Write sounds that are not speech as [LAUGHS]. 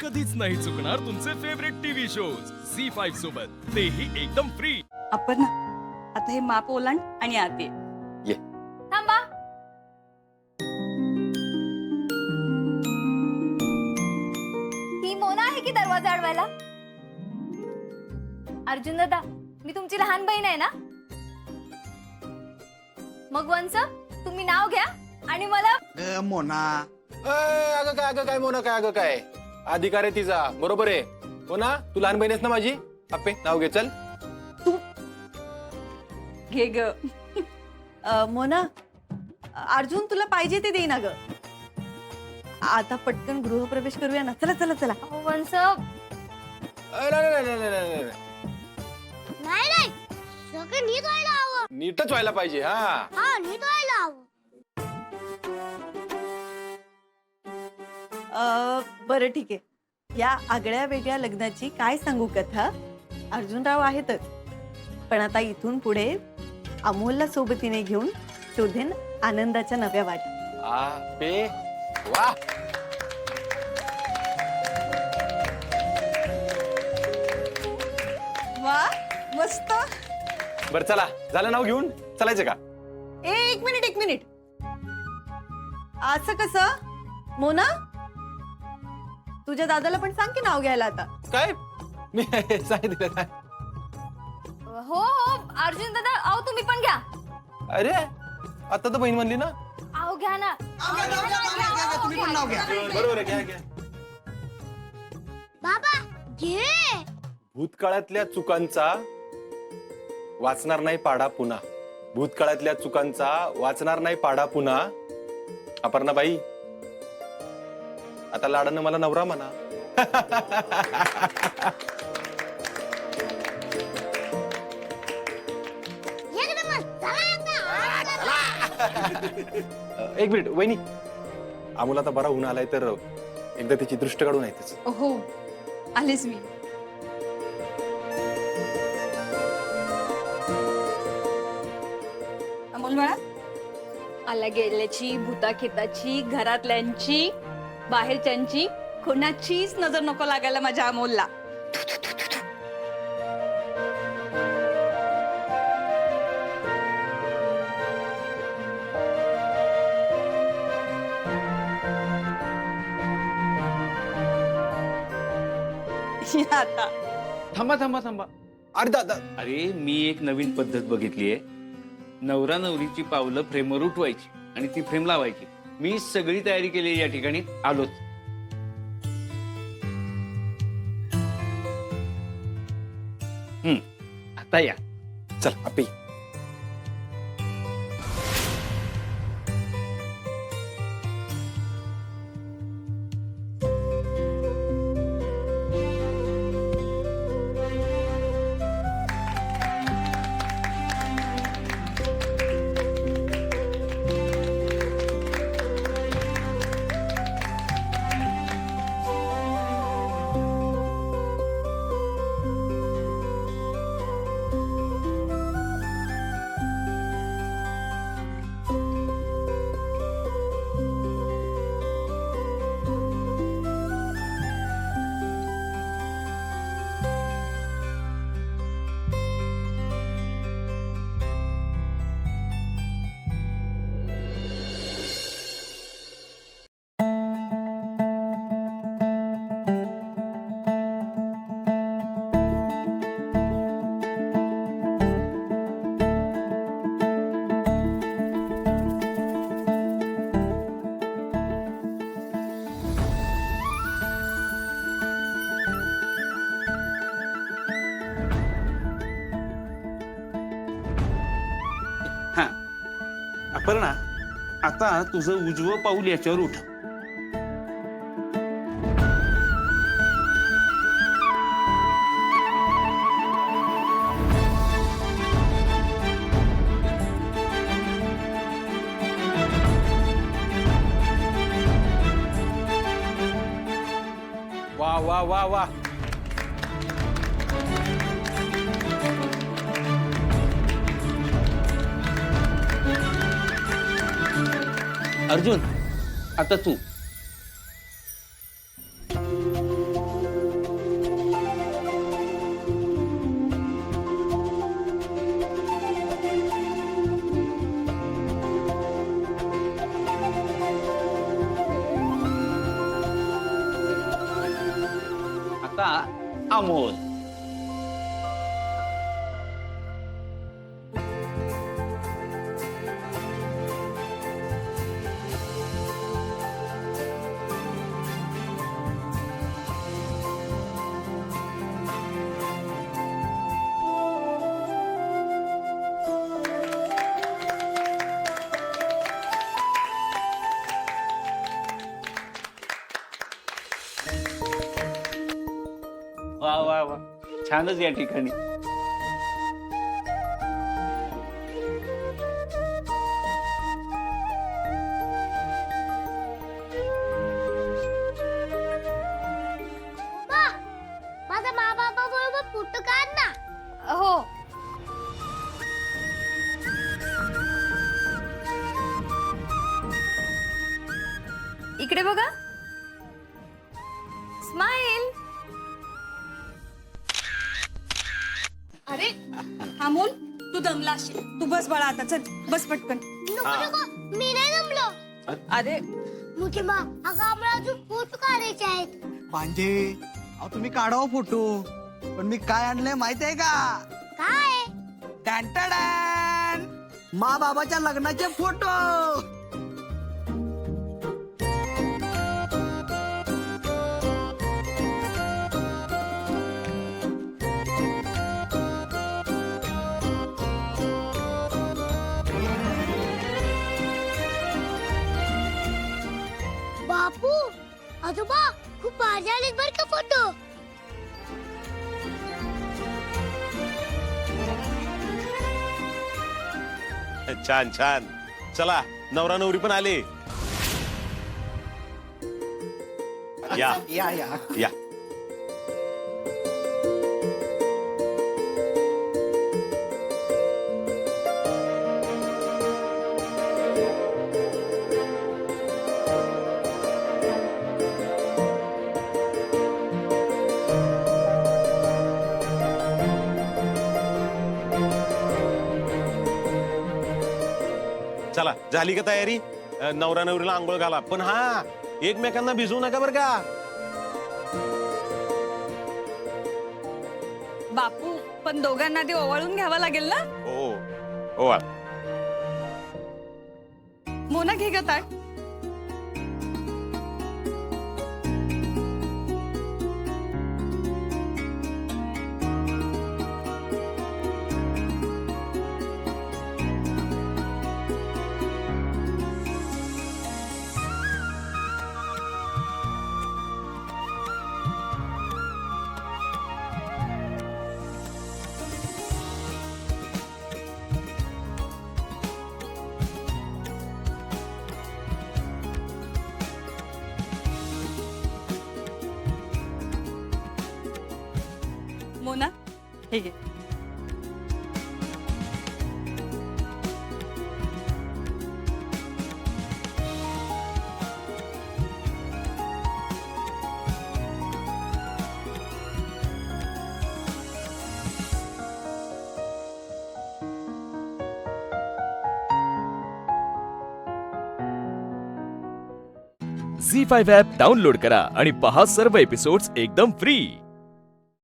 कधीच नाही चुकणार तुमचे favourite TV shows C five सोबत. तेही एकदम फ्री आपण आता हे माप ओलांड आणि आत ये. थांबा. ही मोना आहे की दरवाजा अडवायला? अर्जुन दादा मी तुमची लहान बहीण आहे ना? मग वंस तुम्ही नाव घ्या आणि मला मोना. अय, अगं काय अगं काय मोना काय अगं काय? अधिकार आहे तिचा. बरोबर आहे. हो ना? तू लहान बहीण आहेस ना माझी? अप्पे नाव घे चल. घे ग. अ, मोना अर्जुन तुला पाहिजे ते देईना ग. आता पटकन गृहप्रवेश करूया ना. चला चला चला. अहो, वंस अय, नाही, नाही, नाही, नाही, नाही, नाही, नाही. नाही नाही. सगळं नीट व्हायला हवं. नीटच व्हायला पाहिजे हा. हा नीट व्हायला हवं. अ, बरं ठीक आहे. या आगळ्या वेगळ्या लग्नाची काय सांगू कथा? अर्जुनराव आहेतच. पण आता इथून पुढे अमोलला सोबतीने घेऊन शोधेन आनंदाच्या नव्या वाटी आ पे वा! वा मस्त. बर चला. झालं नाव घेऊन? चालायचं का? ए एक मिनिट एक मिनिट. असं कसं? मोना? तुझ्या दादाला पण सांग की नाव घ्यायला आता. काय? मी सांगितलं काय? हो हो अर्जुन दादा अहो तुम्ही पण घ्या. अरे आता तर बहीण म्हणली ना. अहो घ्या ना. तुम्ही पण नाव घ्या. बरोबर आहे घ्या घ्या. बाबा घे. भूतकाळातल्या चुकांचा वाचणार नाही पाडा पुन्हा. भूतकाळातल्या चुकांचा वाचणार नाही पाडा पुन्हा. अपर्णाबाई आता लाडानं मला नवरा म्हणा. [LAUGHS] एक मिनिट वहिनी. अमोल आता बरा होऊन आलाय तर एकदा त्याची दृष्ट काढून आहे त्याचं हो आलेच मी. अमोल बाळा. आला गेल्याची भूता खेताची घरातल्यांची. बाहेरच्यांची कोणाचीच नजर नको लागायला माझ्या अमोलला. [LAUGHS] आता. थांबा थांबा थांबा. अरे दादा अरे मी एक नवीन पद्धत बघितली आहे नवरा नवरीची पावलं फ्रेमवर उठवायची आणि ती फ्रेम लावायची. मी सगळी तयारी केली या ठिकाणी आलोच. हम्म आता या. चल आपे. अपर्णा आता तुझं उजवं पाऊल याच्यावर उठ. वा वा वा वा. Arjun, atas tu. Atas, amul. छानच या ठिकाणी. उमा, माझा मा बाबा बरोबर फोटो काढ ना. हो. इकडे बघा. स्माइल अरे अमोल तू दमला असेल तू बस बाळा आता चल. बस पटकन. नको नको. मी नाही जमलो अरे. मोठी मा अगं आम्हाला अजून फोटो काढायचे आहेत. पांजे अहो तुम्ही काढावा फोटो. पण मी काय आणलंय माहीत आहे का? काय? टॅन्टडॅन! मा बाबाच्या लग्नाचे फोटो. [LAUGHS] छान छान. चला नवरा नवरी पण आले. या. या या. या. चला झाली का तयारी? अ, नवरा नवरीला आंघोळ घाला. पण हा एकमेकांना भिजवू नका बरं का. बापू पण दोघांना ते ओवाळून घ्यावं लागेल ना? हो हो मोना घे ग ताट. मोना हे घे झी फाईव्ह ॲप डाउनलोड करा आणि पहा सर्व एपिसोड्स एकदम फ्री.